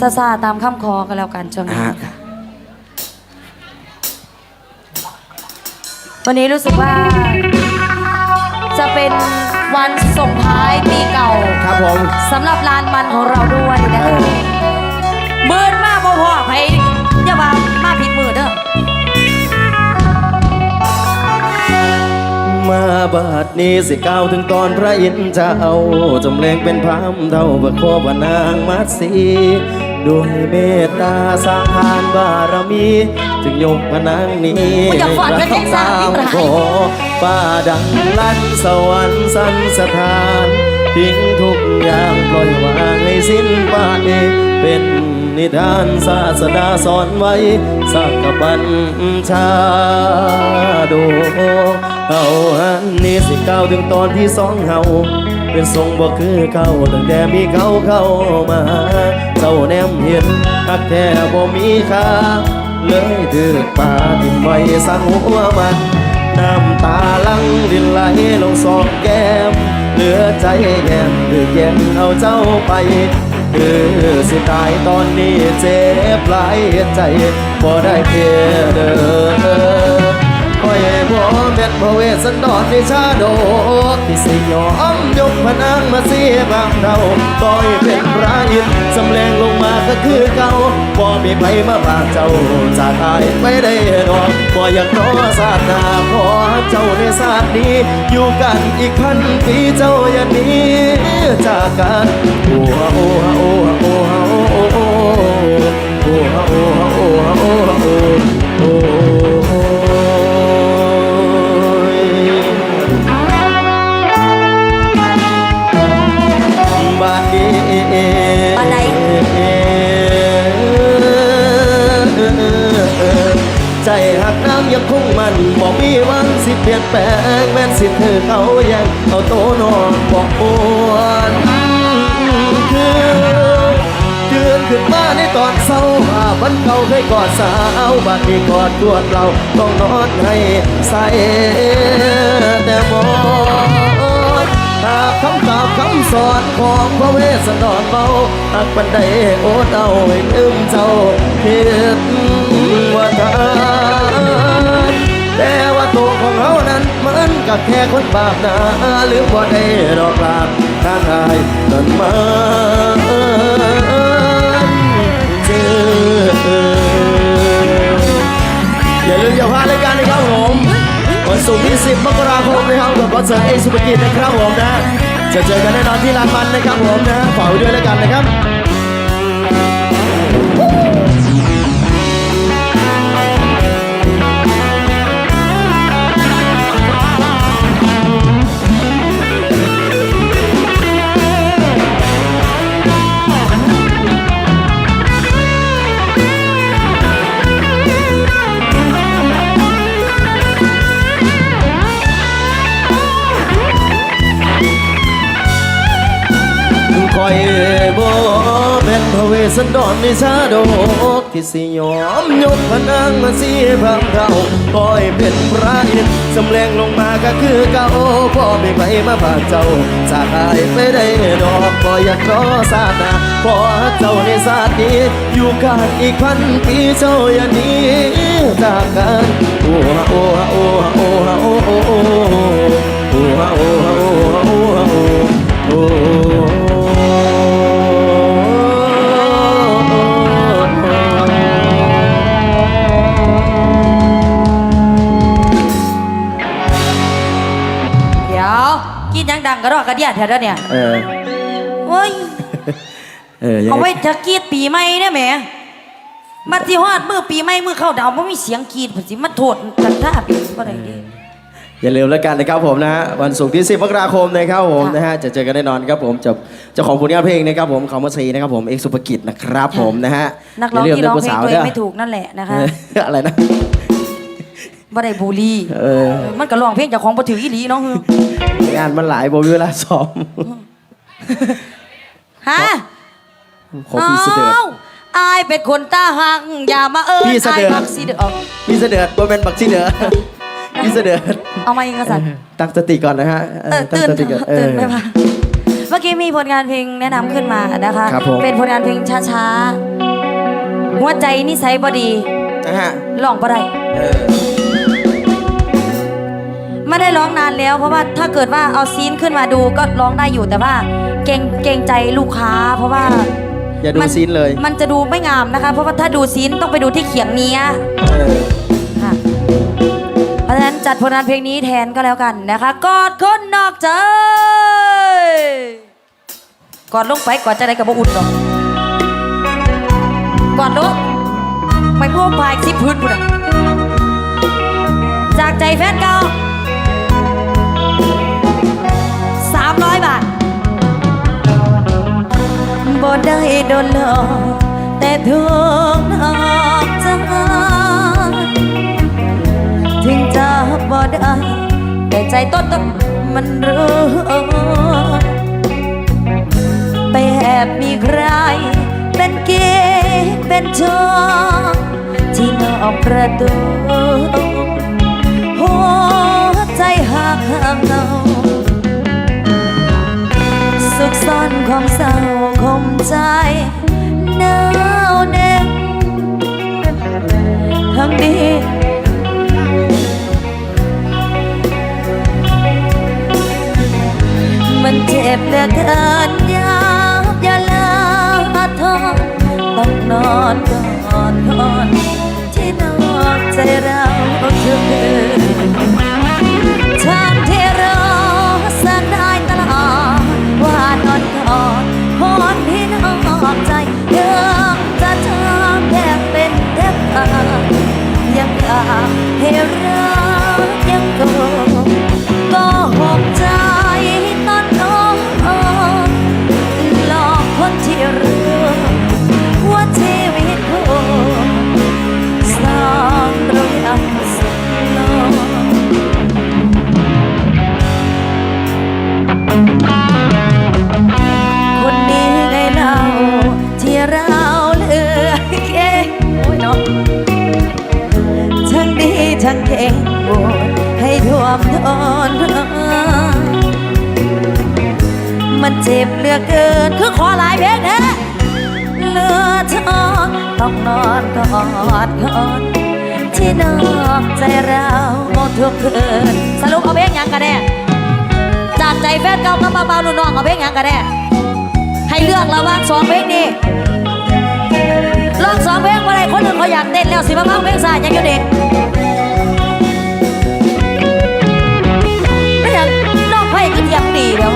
ซาซาตามคำคอกันแล้วกันช่วงนี้ฮะวันนี้รู้สึกว่า จะเป็นวันส่งท้ายปีเก่าครับผม สำหรับลานมันของเราด้วยนะเอคะอเบิร์นมากพ่อพ่อไผอย่ามามาผิดมือเด้อมาบาดนี้สิก้าวถึงตอนพระอินทร์จะเอาจำแรงเป็นพรามเท่าบักโคบนางมัดสี ด้วยเมตตาสร้างทานบารมี จึงยกพระนางนี้มันอย่าฝันเป็นเพลงสร้างที่ให้ประขหาอยฟ้าดังลั่นสวรรค์สันสถาน ทิ้งทุกอย่างปล่อยวางให้สิ้นไปเป็นนิทานศาสดาสอนไว้สักบัญชาดูเอาหันนี้สิก้าวถึงตอนที่สองเฮาเป็นทรงบ่คือเก่าตั้งแต่มีเขาเข้ามาเจ้าแนมเห็นหักแท้บ่มีค่าเลยถือปาทิ่มไว้สังหัวมัน น้ำตาลังรินไหลลงสองแก้ม เหลือใจแย้มหรือแย่มเอาเจ้าไปคือสิตายตอนนี้เจ็บหลายใจบ่ได้เพียเด้อคอยบ่แม่นพระเวสสันดรในชาโดที่สยอม ยกพนางมาเสียบางเราต่อยเป็นพระอินทร์สำแรงลงมาก็คือเก่าบ่มีไผมาบากเจ้าจากอายไปได้ดอกบ่อยากรอศาสนาขอเจ้าในศาสตร์นี้ อยู่กันอีกพันปีเจ้าอย่าหนีจากกันโอ้ฮะโอ้ฮะโอ้ฮะโอ้ฮะโอ้โอ้โอ้ฮะโอ้ฮะโอ้ฮะโอ้ เธอเขายังเอาโตนอนบอกปวนคือเดืนขึ้นมาในตอนเศร้าภาพวันเก่าเคยกอดสาวบัดนี้กอดดวเราต้องนอนให้ใส่แต่มองหากคำตอบคำสอนของพระเวสสันดรเบาหากปันใดโอดเอาให้ลืมเจ้าเพียดว่าทานแต่ มันกับแค่คนบาปนาหรือว่าได้ดอกลาบทางอายนั้นมันเจออย่าลืมอย่าพลาดรายการนะครับผมวันศุกร์ที่ 10 มกราคมนะครับกับคอนเสิร์ตเอสุภกิจนะครับผมนะ จะเจอกันแน่นอนที่ลานมันนะครับผมนะฝากไว้ด้วยแล้วกันนะครับ เวสันดรในชาดกที่สิยอมยกพนางมาสีพังเราคอยเป็นพระอินทร์สำแรงลงมาก็คือเก่าพ่อไม่ไปมาบาดเจ้าจากอายไปได้ดอกก็อยากรอศาสนาขอเจ้าในศาสตร์นี้ อยู่กันอีกพันปีเจ้าอย่าหนีจากกันโอ้ฮะโอ้ฮะโอ้ฮะโอ้ฮะโอ้โอ้โอ้โอ้โอ้โอ้โอ้โอ้ ระดอกกระเดียดแถวเด้อเนี่ยเออเฮ้ยเออยังเอาไงไว้จะกรีดปีใหม่เนี่ยแหมมาที่ฮอดมือปีใหม่มือเข้าดาวไม่มีเสียงกรีดผมสิมาโทษกันท่าเป็นบ่ได้เดิอย่าลืมแล้วกันนะครับผมนะฮะวันศุกร์ที่ 10มกราคมนะครับผมค่ะนะฮะจะเจอกันแน่นอนครับผมจะเจ้าของผลงานเพลงนะครับผมเขามาซีนะครับผมเอกสุภกิจนะครับผมนะฮะนักร้องย่าลืมที่ร้องผู้เพลงสาวตัวเอด้งอไม่ถูกนั่นแหละนะคะเอออะไรนะ บ่ได้บูลลี่เออ มันก็ร้องเพลงเจากของบ่ถืออีหลีเนาะงานมันหลายบ่มีเวลาซ้อม ฮะขอพี่เสด็จอ้าวอายเป็นคนตาหักอย่ามาเอิ้นพี่เสด็จ อายมักสิเด้อเอาพี่เสด็จบ่เป็นบักซีเด้อพี่เสด็จเอามาเองกษัตริย์ตั้งสติก่อนนะฮะเอเอออตั้งตื่นสติก่อนเอตื่อ นไปปะเมื่อกี้มีผลงานเพลงแนะนำขึ้นมานะคะ ครับผม เป็นผลงานเพลงช้าหัวใจนิสัยบ่ดีนะฮะร้องบ่ได้เออ ไม่ได้ร้องนานแล้ว เพราะว่าถ้าเกิดว่าเอาซีนขึ้นมาดูก็ร้องได้อยู่แต่ว่า เกรงเกรงใจลูกค้า เพราะว่าอย่าดูมันซีนเลย มันจะดูไม่งามนะคะ เพราะว่าถ้าดูซีนต้องไปดูที่เขียงเนี้ยเออค่ะเพราะฉะนั้นจัดผลงานเพลงนี้แทนก็แล้วกันนะคะกอดคนนอกใจกอดลงไปกอดจะได้กับบ่อุ่นหรอกกอดลงไปพวกพายซิพื้นพุ่นอะจากใจแฟนเก่า ได้โดนหลอกแต่ถูกนอกใจถึงจะบ่ได้แต่ใจต้นต้นมันรู้ไปแอบมีใคร เป็นเกย์เป็นชอบที่นอกประตูหัวใจหักห้ามเงาสุขซ่อนความเศร้า ใจหนาวเน็บทั้งดีมันเจ็บเหลือเกินยาวอย่าลาทองต้องนอนก่อน นคือขอหลายเพลงแท้เลือทอต้องนอนกอดคอนที่นอกใจเราทุกคืนสรุปเอาเพลงยังกันแน่จากใจแฟนเก่ากับเบาๆนุ่นน้องเอาเพลงยังกันแน่ให้เลือกระหว่างสองเพลงนี้ลองสองเพลงมาได้คนอื่นเขาอยากเต้นแล้วสิมาฟังเพลงสายยังอยู่เด็กไม่อยากน้องไผ่ก็เทียมดีแล้ว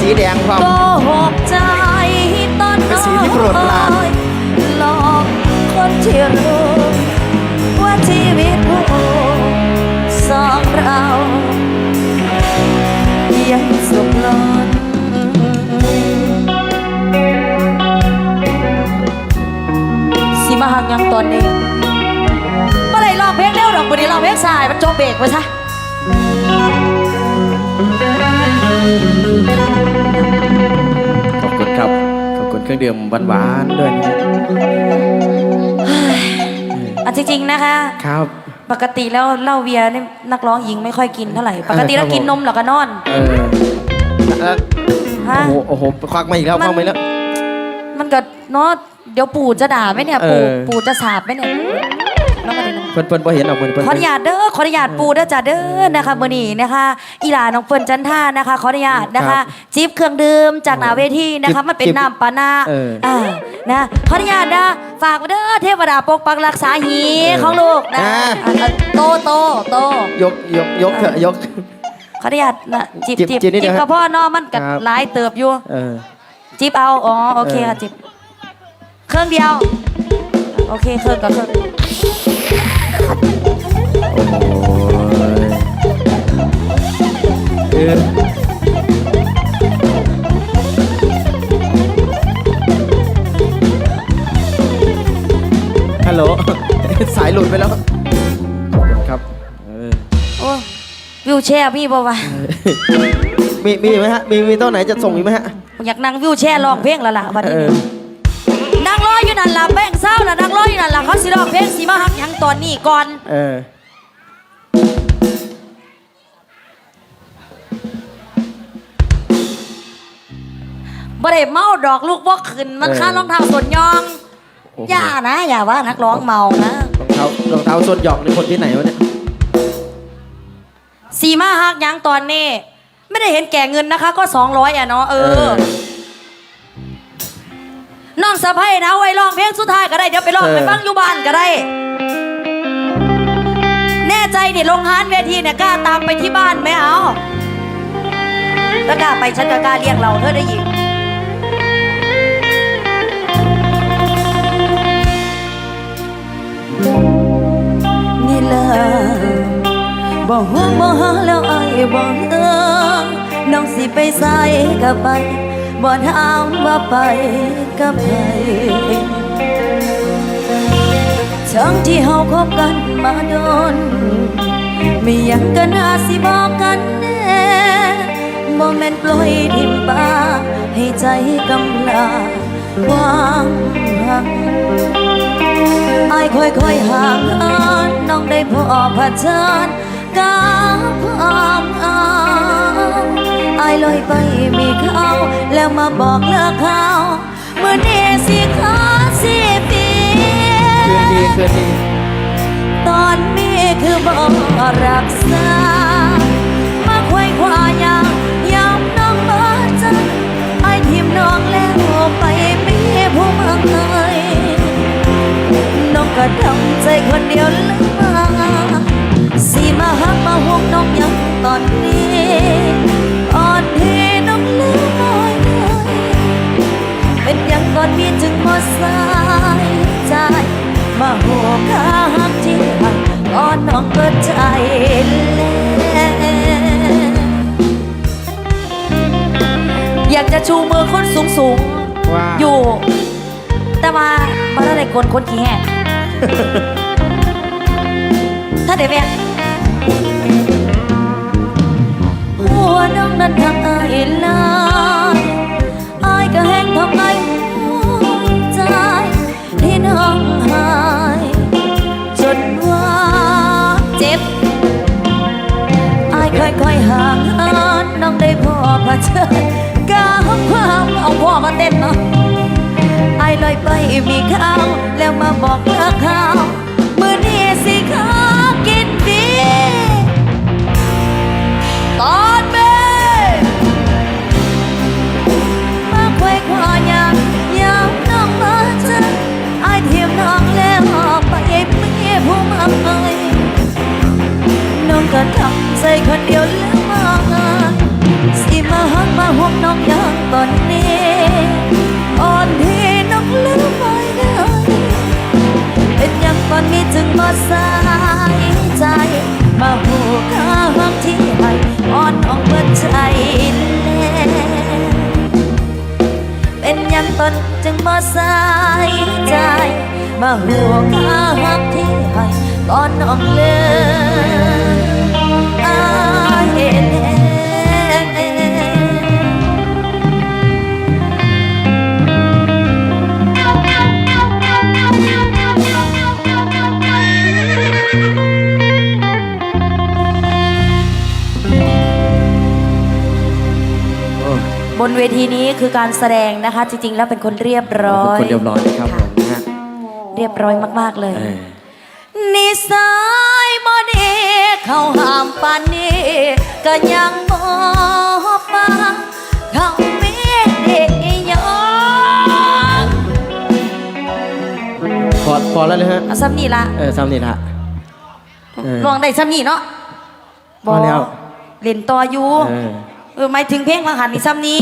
สีแดงความโกหกใจตอนเป็นน้สีที่โปรดปรานอยหลอกคนที่รู้ว่าชีวิตผู้สองเรายังสุขล้นสิมาหักยังตอนนี้เมื่อไรลองเพลงเร็วดอกบุนี้ลองเพลงสายมันโจบเบรกไว้ซะ ขอบคุณครับ ขอบคุณเครื่องดื่มหวานๆด้วยนะครับอะจริงๆนะคะ ครับ ปกติแล้วเหล้าเบียร์นี่นักร้องหญิงไม่ค่อยกินเท่าไหร่ ปกติแล้วครับผมกินนมแล้วก็นอน เออแล้วฮะ โอ้โหโอ้โหควักมาอีกแล้วควักมาอีกแล้ว มันก็เนาะเดี๋ยวปู่จะด่าไหมเนี่ย ปู่เออ ปู่จะสาบไหมเนี่ย น้องมาดิน้อง เพิ่นเพิ่นพอเห็นออกเพิ่นเพิ่นขออนุญาตเด้อขออนุญาตปู่เด้อจ้าเด้อนะคะมื้อนี้นะคะอีหลาน้องเฟิร์นจันท่านะคะขออนุญาตนะคะจิบเครื่องดื่มจากหน้าเวทีนะคะมันเป็นน้ำปานาอ่านะขออนุญาตนะฝากไว้เด้อเทวดาปกปักรักษาหีของลูกนะอะอะโตโตโต ยกยกยกเถอะยก ขออนุญาตนะจิบจิบจิบจิบนิดเดีจิยวบกับพ่อเนอมันกัครับ หลายเติบอยู่ เออ จิบเอา อ๋อ โอเคค่ะจิบ เครื่องเดียว โอเค เครื่องกับเครื่อง ฮัลโหล สายหลุดไปแล้ว ครับโอ้วิวแชร์มีบ่ว่ามีมีไหมฮะ มีมีต้นไหนจะส่งอีกไหมฮะ อยากนั่งวิวแชร์ร้องเพลงละวล่ะวันนี้นั่งร้อยอยู่นั่นล่ะแป้งเศร้าล่ะนั่งร้อยอยู่นั่นล่ะเขาสิร้องเพลงสีมาหักยังตอนนี้ก่อน เออ บ่ได้เมาดอกลูกบ่ขึ้นมันเออค่ารองเท้าส่วนยองโอ้โหอย่านะ อย่าว่านักร้องเมานะรองเท้ารองเท้าส้นหยอกนี่คนที่ไหนวะเนี่ยสีมาฮักหยังตอนนี้ ไม่ได้เห็นแก่เงินนะคะ ก็200อะเนาะเออน้องสะพ้ายนะไว้ร้องเพลงสุดท้ายก็ได้เดี๋ยวไปร้องเออไปฟังอยู่บ้านก็ได้ แน่ใจนี่ลงฮานเวทีเนี่ยกล้าตามไปที่บ้านไหมเอาถ้ากล้าไปฉันก็กล้าเรียกเราเธอได้ยินนี่ บอกห่วงบ่หาแล้วไอ้บอกเออน้องสิไปใส่กับไปบ่ถามว่าไปกับใครช่างที่เฮาคบกันมาโดนไม่อยังกันอาสิบอกกันแน่บ่แม่นปล่อยทิมปาให้ใจกำลาวางหักอายค่อยๆห่างเหินน้องได้พอผชิญ กับความเอาอายลอยไปมีเขาแล้วมาบอกเลิกเขาเมื่อเนี้สิขาสิเปียคืนดีคืนดีตอนนี้คือบ่รักษามาควยควายางยามน้องบ่จันไอทิมน้องแล้วไปมีผู้มังเอยน้องก็ทำใจคนเดียวหรือ มาหัวข้าหักที่หักอ่อนน้องเปิดใจแล้วอยากจะชูมือคนสูงสูงๆว่าอยู่ แต่ว่ามาได้ในคนคนขี้แห้งถ้าเดี๋ยวแม่หัวน้องนั้นทำอายลายอายก็แห้งทำไม พอเธอก้าวความเอาพ่อมาเต้นเนาะไอ้ลอยไปมีข้าวแล้วมาบอกเลิกข้า อนนี้อ่อนที่น้องลืมไม่ได้เป็นย่างตอนนี้จึงมาสายใจ มาหูข้าหักที่ให้อ่อนน้องเปิดใจแล้วเป็นย่างตอนจึงมาสายใจ มาหูข้าหักที่ให้ตอนน้องเลิก การแสดงนะคะ จริง ๆ แล้วเป็นคนเรียบร้อยคนเรียบร้อยนะครับผมนะฮะเรียบร้อยมาก ๆ เลยเออนิสัยบ่ดีเขาห้ามปานนี้ก็ยังบ่ฟังเขาไม่ได้ยอมพอพอแล้วเลยฮะเอาซ้ำนี่ละเออซ้ำนี่ละเออลองได้ซ้ำนี่เนาะพอแล้วเล่นต่ออยู่เออเออหมายถึงเพลงมาหันนี่ซ้ำนี่